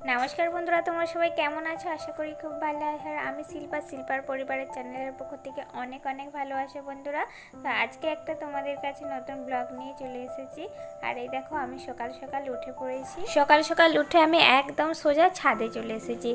নমস্কার বন্ধুরা, তোমরা সবাই কেমন আছো? আশা করি খুব ভালো আর আমি শিল্পা, শিল্পার পরিবারের চ্যানেলের পক্ষ থেকে অনেক অনেক ভালোবাসে বন্ধুরা। তো আজকে একটা তোমাদের কাছে নতুন ব্লগ নিয়ে চলে এসেছি। আর এই দেখো, আমি সকাল সকাল উঠে পড়েছি। সকাল সকাল উঠে আমি একদম সোজা ছাদে চলে এসেছি।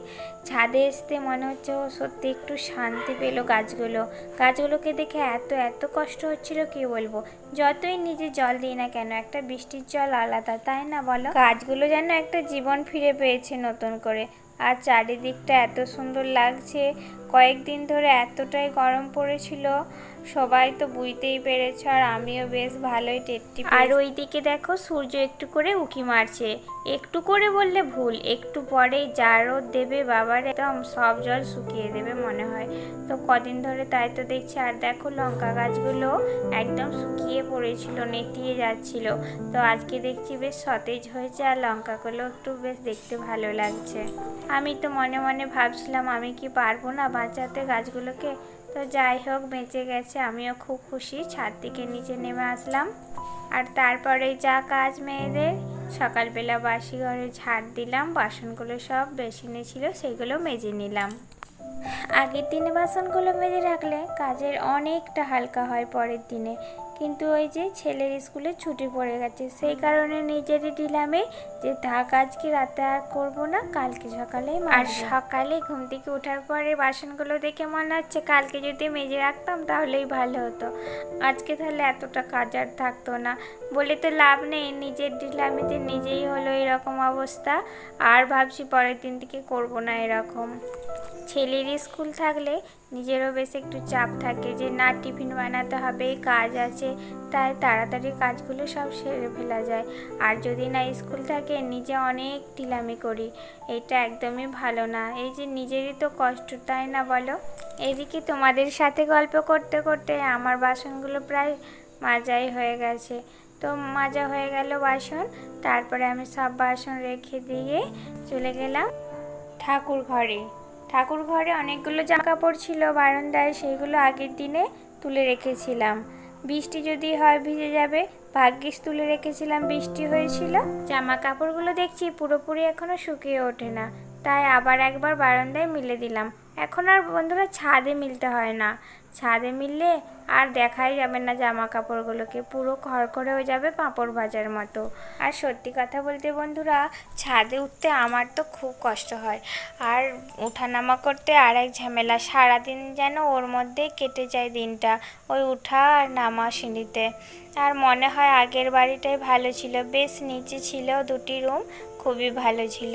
ছাদে আসতে মনে হচ্ছে সত্যি একটু শান্তি পেল গাছগুলো। গাছগুলোকে দেখে এত এত কষ্ট হচ্ছিল, কি বলব? যতই নিজে জল দিই না কেন, একটা বৃষ্টির জল আলাদা, তাই না বলো? গাছগুলো যেন একটা জীবন ফিরে পেয়েছে। নতুন করে। আর চারিদিকটা এত সুন্দর লাগছে। কয়েকদিন ধরে এতটাই গরম পড়েছিল। সবাই তো বুঝতেই পেরেছ আর আমিও বেশ ভালোই টেট্টি আর ওইদিকে দেখো, সূর্য একটু করে উকি মারছে। একটু করে বললে ভুল, একটু পরেই যা রোদ দেবে বাবার একদম সব জল শুকিয়ে দেবে মনে হয়। তো কদিন ধরে তাই তো দেখছি, আর দেখো লঙ্কা গাছগুলো একদম শুকিয়ে পড়েছিল, নেতিয়ে যাচ্ছিল। তো আজকে দেখছি বেশ সতেজ হয়েছে আর লঙ্কাগুলো একটু বেশ দেখতে ভালো লাগছে। আমি তো মনে মনে ভাবছিলাম, আমি কি পারব না বাঁচাতে গাছগুলোকে? তো যাই হোক, বেঁচে গেছে। আমিও খুব খুশি। ছাদ থেকে নিচে নেমে আসলাম। আর তারপরে যা কাজ মেয়েদের, সকালবেলা বাসি ঘরে ঝাড় দিলাম। বাসনগুলো সব বেসিনে ছিল, সেগুলো মেজে নিলাম। আগের দিনে বাসনগুলো মেজে রাখলে কাজের অনেকটা হালকা হয় পরের দিনে। কিন্তু ওই যে ছেলের স্কুলে ছুটি পড়ে গেছে। সেই কারণে নিজেরই দিলামে যে, থাক, আজকে রাতে আর করব না, কালকে সকালে আর সকালে ঘুম থেকে ওঠার পরে বাসনগুলো দেখে মনে হচ্ছে কালকে যদি মেজে রাখতাম তাহলেই ভালো হতো। আজকে তাহলে এতটা কাজ আর থাকতো না। বলে তো লাভ নেই, নিজের ডিলামিতে নিজেই হলো এরকম অবস্থা। আর ভাবছি পরের দিন থেকে করব না এরকম। ছেলের স্কুল থাকলে নিজেরও বেশ একটু চাপ থাকে যে, না, টিফিন বানাতে হবে, কাজ আছে। তাই তাড়াতাড়ি কাজগুলো সব সেরে ফেলা যায়। আর যদি না স্কুল থাকে, নিজে অনেক ঢিলামি করি। এটা একদমই ভালো না। এই যে, নিজেরই তো কষ্ট, তাই না বলো? এদিকে তোমাদের সাথে গল্প করতে করতে আমার বাসনগুলো প্রায় মাজাই হয়ে গেছে। তো মাজা হয়ে গেল বাসন। তারপরে আমি সব বাসন রেখে দিয়ে চলে গেলাম ঠাকুর ঘরে। ঠাকুর ঘরে অনেকগুলো জামা কাপড় ছিল, বারান্দায় সেইগুলো আগের দিনে তুলে রেখেছিলাম। বৃষ্টি যদি হয় ভিজে যাবে, ভাগ্যিস তুলে রেখেছিলাম বৃষ্টি হয়েছিল। জামা কাপড়গুলো দেখছি পুরোপুরি এখনও শুকিয়ে ওঠে না, তাই আবার একবার বারান্দায় মিলে দিলাম। এখন আর বন্ধুরা ছাদে মিলতে হয় না। ছাদে মিললে আর দেখাই যাবে না জামা কাপড়গুলোকে পুরো খড়খড়ে হয়ে যাবে পাঁপড় ভাজার মতো। আর সত্যি কথা বলতে বন্ধুরা, ছাদে উঠতে আমার তো খুব কষ্ট হয়। আর ওঠানামা করতে আর এক ঝামেলা, সারাদিন যেন ওর মধ্যেই কেটে যায় দিনটা, ওই উঠা আর নামা সিঁড়িতে। আর মনে হয় আগের বাড়িটাই ভালো ছিল, বেশ নিচে ছিল দুটি রুম, খুবই ভালো ছিল।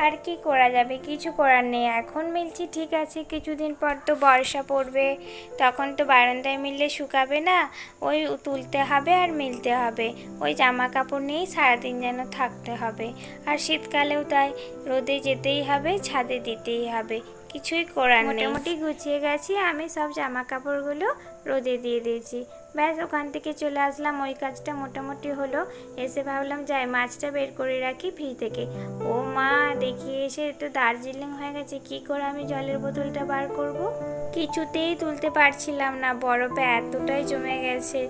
আর কি করা যাবে? কিছু করার নেই। এখন মিলছি, ঠিক আছে। কিছুদিন পর তো বর্ষা পড়বে। তখন তো বারান্দায় মিললে শুকাবে না। ওই তুলতে হবে আর মিলতে হবে। ওই জামা কাপড় নিয়েই সারাদিন যেন থাকতে হবে। আর শীতকালেও তাই। রোদে যেতেই হবে, ছাদে দিতেই হবে। কিছুই করার নেই। মোটামুটি গুছিয়ে গেছি, আমি সব জামা কাপড়গুলো রোদে দিয়ে দিয়েছি। ব্যাস, ওখান থেকে চলে আসলাম, ওই কাজটা মোটামুটি হলো। এসে ভাবলাম, যাই, মাছটা বের করে রাখি ফ্রি থেকে। ও মা, দেখি এসে তো দার্জিলিং হয়ে গেছে, কি করে আমি জলের বোতলটা বার করব। কিছুতেই তুলতে পারছিলাম না। বরফে এতটাই জমে গেছে।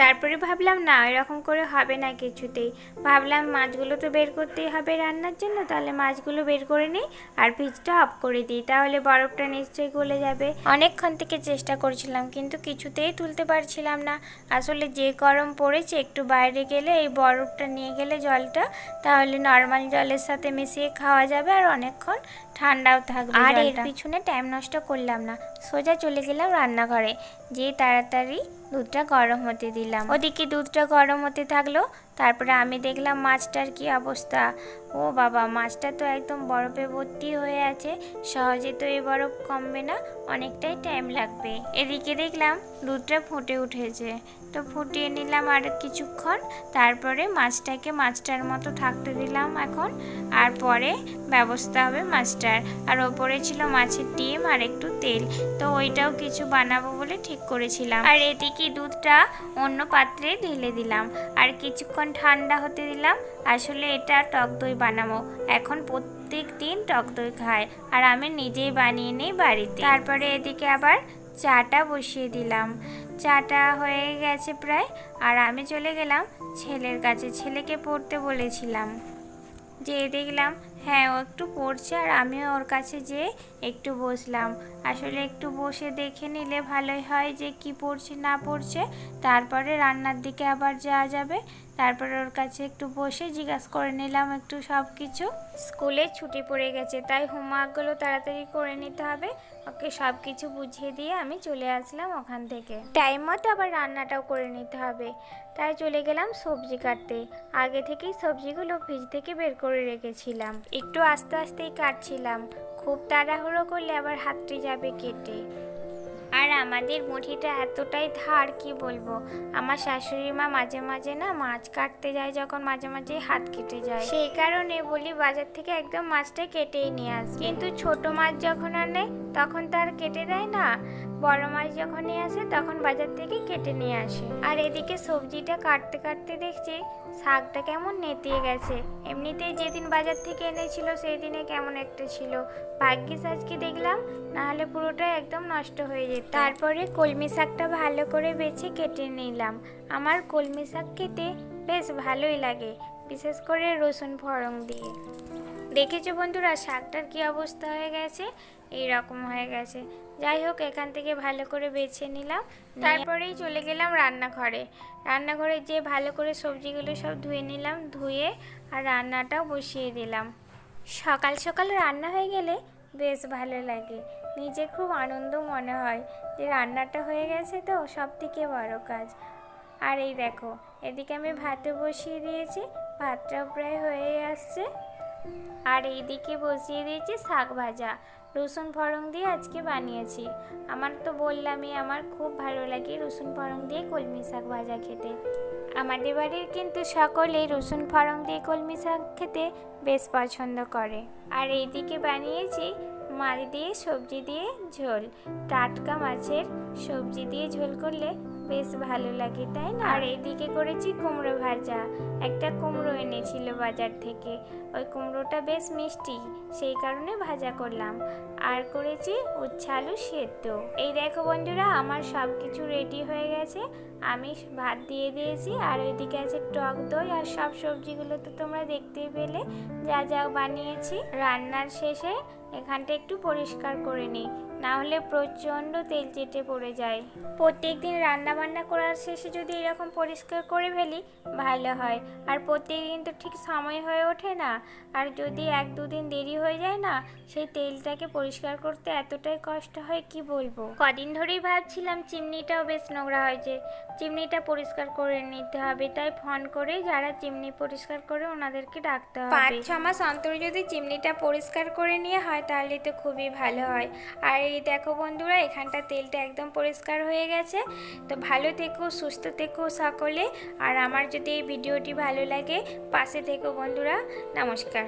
তারপরে ভাবলাম না এরকম করে হবে না কিছুতেই। ভাবলাম মাছগুলো তো বের করতেই হবে রান্নার জন্য তাহলে মাছগুলো বের করে নিই আর ফ্রিজটা অফ করে দিই তাহলে বরফটা নিশ্চয়ই গলে যাবে। অনেকক্ষণ থেকে চেষ্টা করছিলাম কিন্তু কিছুতেই তুলতে পারছিলাম না। আসলে যে গরম পড়েছে একটু বাইরে গেলে এই বরফটা নিয়ে গেলে জলটা তাহলে নর্মাল জলের সাথে মিশিয়ে খাওয়া যাবে আর অনেকক্ষণ ঠান্ডাও থাকবে আর এর পিছনে টাইম নষ্ট করলাম না। সোজা চলে গেলাম রান্নাঘরে। যে তাড়াতাড়ি দুধটা গরম হতে দিলাম। ওদিকে দুধটা গরম হতে থাকল তারপরে আমি দেখলাম মাছটার কি অবস্থা। ও বাবা, মাছটা তো একদম বরফে ভর্তি হয়ে আছে। সহজে তো এই বরফ কমবে না, অনেকটাই টাইম লাগবে। এদিকে দেখলাম দুধটা ফুটে উঠেছে। তো ফুটিয়ে নিলাম আর কিছুক্ষণ, তারপরে মাছটাকে মাছটার মতো থাকতে দিলাম এখন। আর পরে ব্যবস্থা হবে মাছটার। আর ওপরে ছিল মাছের ডিম আর একটু তেল। তো ওইটাও কিছু বানাবো বলে ঠিক করেছিলাম। আর এদিকে দুধটা অন্য পাত্রে ঢেলে দিলাম। আর কিছুক্ষণ ঠান্ডা হতে দিলাম। আসলে এটা টক দই বানাবো। এখন প্রত্যেক দিন টক দই খায় আর আমি নিজেই বানিয়ে নিই বাড়িতে। তারপরে এদিকে আবার চাটা বসিয়ে দিলাম। চাটা হয়ে গেছে প্রায় আর আমি চলে গেলাম ছেলের কাছে। ছেলেকে পড়তে বলেছিলাম। যে দেখলাম হ্যাঁ ও একটু পড়ছে আর আমিও ওর কাছে যেয়ে একটু বসলাম। আসলে একটু বসে দেখে নিলে ভালোই হয় যে কি পড়ছে, না পড়ছে। তারপরে রান্নার দিকে আবার যাওয়া যাবে। তারপরে ওর কাছে একটু বসে জিজ্ঞাসা করে নিলাম একটু সব কিছু স্কুলে ছুটি পড়ে গেছে, তাই হোমওয়ার্কগুলো তাড়াতাড়ি করে নিতে হবে। ওকে সব কিছু বুঝিয়ে দিয়ে আমি চলে আসলাম ওখান থেকে। টাইম মতো আবার রান্নাটাও করে নিতে হবে। তাই চলে গেলাম সবজি কাটতে। আগে থেকেই সবজিগুলো ফ্রিজ থেকে বের করে রেখেছিলাম। একটু আস্তে আস্তেই কাটছিলাম। খুব তাড়াহুড়ো করলে আবার হাতটি যাবে কেটে। আর আমাদের মুঠিটা এতটাই ধার, কি বলব? আমার শাশুড়ি মা মাঝে মাঝে না মাছ কাটতে যায় যখন মাঝে মাঝে হাত কেটে যায়। সেই কারণে বলি বাজার থেকে একদম মাছটা কেটেই নিয়ে আস কিন্তু ছোট মাছ যখন আনে, তখন তার কেটে দেয় না। বড় মাছ যখন নিয়ে আসে, তখন বাজার থেকে কেটে নিয়ে আসে। আর এদিকে সবজিটা কাটতে কাটতে দেখছি, শাকটা কেমন নেতিয়ে গেছে। এমনিতেই যেদিন বাজার থেকে এনেছিল সেই দিনে কেমন একটা ছিল। ভাগ্যিস আজকে দেখলাম, নাহলে পুরোটা একদম নষ্ট হয়ে যেত। তারপরে কলমি শাকটা ভালো করে বেছে কেটে নিলাম। আমার কলমি শাক খেতে বেশ ভালোই লাগে, বিশেষ করে রসুন ফড়ং দিয়ে। দেখেছ বন্ধুরা, শাকটার কি অবস্থা হয়ে গেছে? এই রকম হয়ে গেছে। যাই হোক, এখান থেকে ভালো করে বেছে নিলাম। তারপরেই চলে গেলাম রান্নাঘরে। রান্নাঘরে যে ভালো করে সবজিগুলো সব ধুয়ে নিলাম, ধুয়ে আর রান্নাটাও বসিয়ে দিলাম। সকাল সকাল রান্না হয়ে গেলে বেশ ভালো লাগে। নিজে খুব আনন্দ মনে হয় যে রান্নাটা হয়ে গেছে তো সব থেকে বড় কাজ। আর এই দেখো, এদিকে আমি ভাতে বসিয়ে দিয়েছি, ভাতটাও প্রায় হয়ে আসছে। আর এইদিকে বসিয়ে দিয়েছি শাক ভাজা, রসুন ফড়ং দিয়ে আজকে বানিয়েছি। আমার তো বললামই, আমার খুব ভালো লাগে রসুন ফড়ং দিয়ে কলমি শাক ভাজা খেতে। আমাদের বাড়ির কিন্তু সকলেই রসুন ফড়ং দিয়ে কলমি শাক খেতে বেশ পছন্দ করে। আর এইদিকে বানিয়েছি মাছ দিয়ে, সবজি দিয়ে ঝোল। টাটকা মাছের সবজি দিয়ে ঝোল করলে বেশ ভালো লাগে, তাই না? আর এইদিকে করেছি কুমড়ো ভাজা। একটা কুমড়ো এনেছিল বাজার থেকে। ওই কুমড়োটা বেশ মিষ্টি, সেই কারণে ভাজা করলাম। আর করেছি উচ্ছে আলু সেদ্ধ। এই দেখো বন্ধুরা, আমার সব কিছু রেডি হয়ে গেছে। আমি ভাত দিয়ে দিয়েছি, আর ওইদিকে আছে টক দই আর সব সবজিগুলো তো তোমরা দেখতেই পেলে। যা যা বানিয়েছি। রান্নার শেষে এখানটা একটু পরিষ্কার করে নিই, না হলে প্রচণ্ড তেল চেটে পড়ে যায়। প্রত্যেক দিন রান্না বান্না করার শেষে যদি এরকম পরিষ্কার করে ফেলি, ভালো হয়। আর প্রত্যেক দিন তো ঠিক সময় হয়ে ওঠে না। আর যদি এক দুদিন দেরি হয়ে যায় না, সেই তেলটাকে পরিষ্কার করতে এতটাই কষ্ট হয় কি বলব? কদিন ধরেই ভাবছিলাম চিমনিটাও বেশ নোংরা হয়েছে। চিমনিটা পরিষ্কার করে নিতে হবে, তাই ফোন করে যারা চিমনি পরিষ্কার করে ওনাদেরকে ডাকতে হবে। পাঁচ ছ মাস অন্তর যদি চিমনিটা পরিষ্কার করে নিয়ে হয় তাহলে তো খুবই ভালো হয়। আর এই দেখো বন্ধুরা, এখানটা তেলটা একদম পরিষ্কার হয়ে গেছে। তো ভালো থেকো, সুস্থ থেকো সকলে। আর আমার যদি এই ভিডিওটি ভালো লাগে, পাশে থেকো বন্ধুরা। নমস্কার।